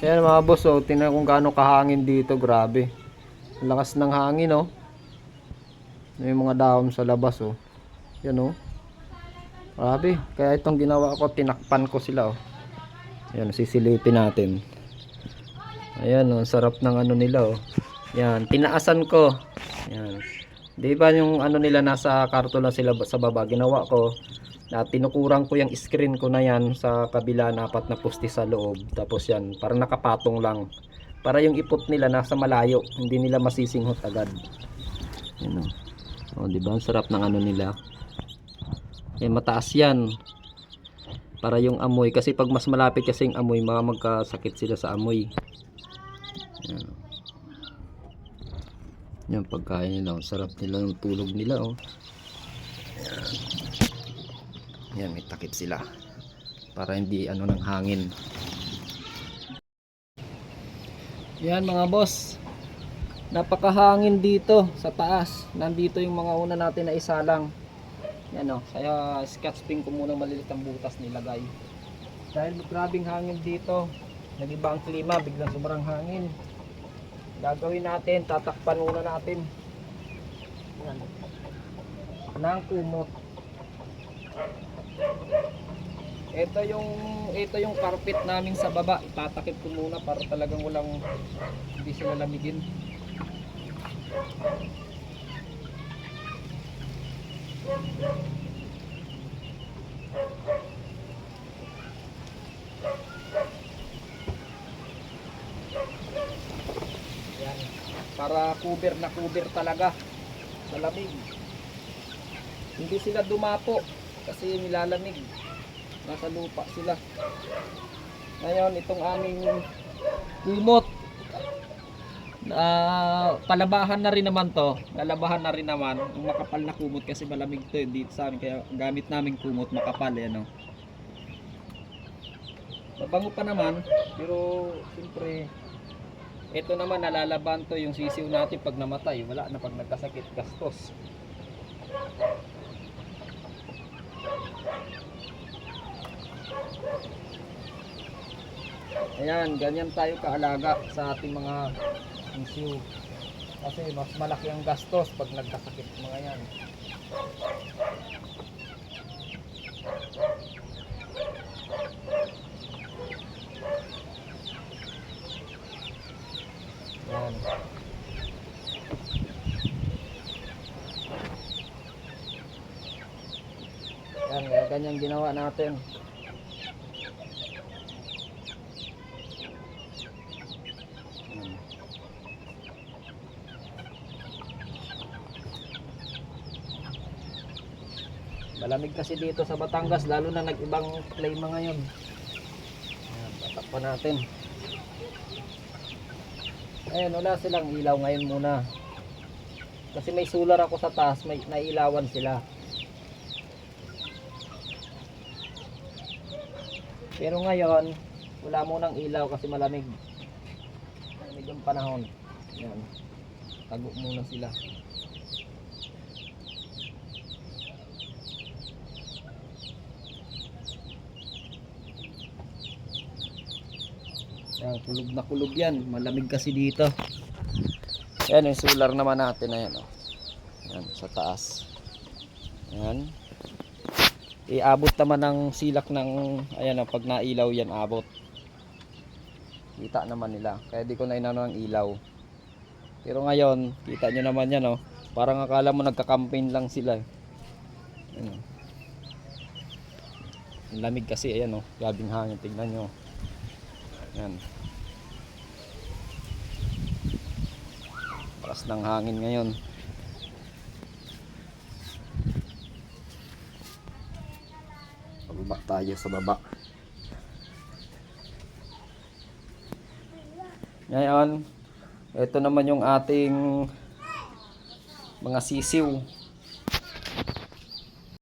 Yan mga boss, oh, tingnan kung gaano kahangin dito, grabe. Lakas ng hangin, oh. May mga dahon sa labas, oh. Yan, oh. Grabe. Kaya itong ginawa ko, tinakpan ko sila, oh. Yan, sisilipin natin. Ayan, oh, sarap ng ano nila, oh. Yan, tinaasan ko. Yan. Di ba yung ano nila nasa karton lang sila sa baba, ginawa ko na tinukurang ko yung screen ko na yan sa kabila na apat na poste sa loob. Tapos yan, para nakapatong lang. Para yung ipot nila nasa malayo, hindi nila masisinghot agad. Yan o. O, di ba? Ang sarap ng ano nila. Eh, mataas yan. Para yung amoy. Kasi pag mas malapit kasi yung amoy, mga magkasakit sila sa amoy. Yan. Yan, pagkain nila. Sarap nila ng tulog nila, oh. Yan, may takip sila. Para hindi ano ng hangin. Yan mga boss. Napakahangin dito sa taas. Nandito yung mga una natin na isalang. Yan o. Kaya sketch pin ko muna malilit ang butas nilagay. Dahil grabing hangin dito. Nag-iba ang klima. Biglang sobrang hangin. Gagawin natin. Tatakpan muna natin. Yan. Nang kumot. Ito yung ito yung carpet namin sa baba. Itatakip ko muna para talagang walang hindi sila lamigin. Para cover na cover talaga sa lamig. Hindi sila dumapo kasi nilalamig. Nasa lupa sila. Ngayon, itong aming kumot. Ah, palabahan na rin naman to. Lalabahan na rin naman. Yung makapal na kumot kasi malamig to dito sa amin. Kaya gamit namin kumot makapal eh, ano. Mabango pa naman. Pero, siyempre, ito naman nalalaban to yung sisiw natin pag namatay. Wala na pag nagkasakit, gastos. Ayan, ganyan tayo kaalaga sa ating mga issue. Kasi mas malaki ang gastos pag nagkasakit mga yan. Yan. Yan, ganyan ginawa natin. Malamig kasi dito sa Batangas, lalo na nag-ibang klima ngayon. Ayan, natin. Ayan, wala silang ilaw ngayon muna. Kasi may solar ako sa taas, may nailawan sila. Pero ngayon, wala munang ilaw kasi malamig. Malamig ang panahon. Ayan. Tago muna sila. Ayan, kulog na kulog yan. Malamig kasi dito. Ayan, yung solar naman natin. Ayan, oh. Ayan, sa taas. Ayan. Iabot naman ng silak ng, ayan, oh, pag nailaw yan, abot. Kita naman nila. Kaya di ko na inano ng ilaw. Pero ngayon, kita nyo naman yan, oh. Parang akala mo nagka-campaign lang sila. Ang lamig kasi, ayan, oh. Gabing hangin. Tingnan nyo. Yan. Lakas ng hangin ngayon. Pababa tayo sa baba. Ngayon, ito naman yung ating mga sisiw.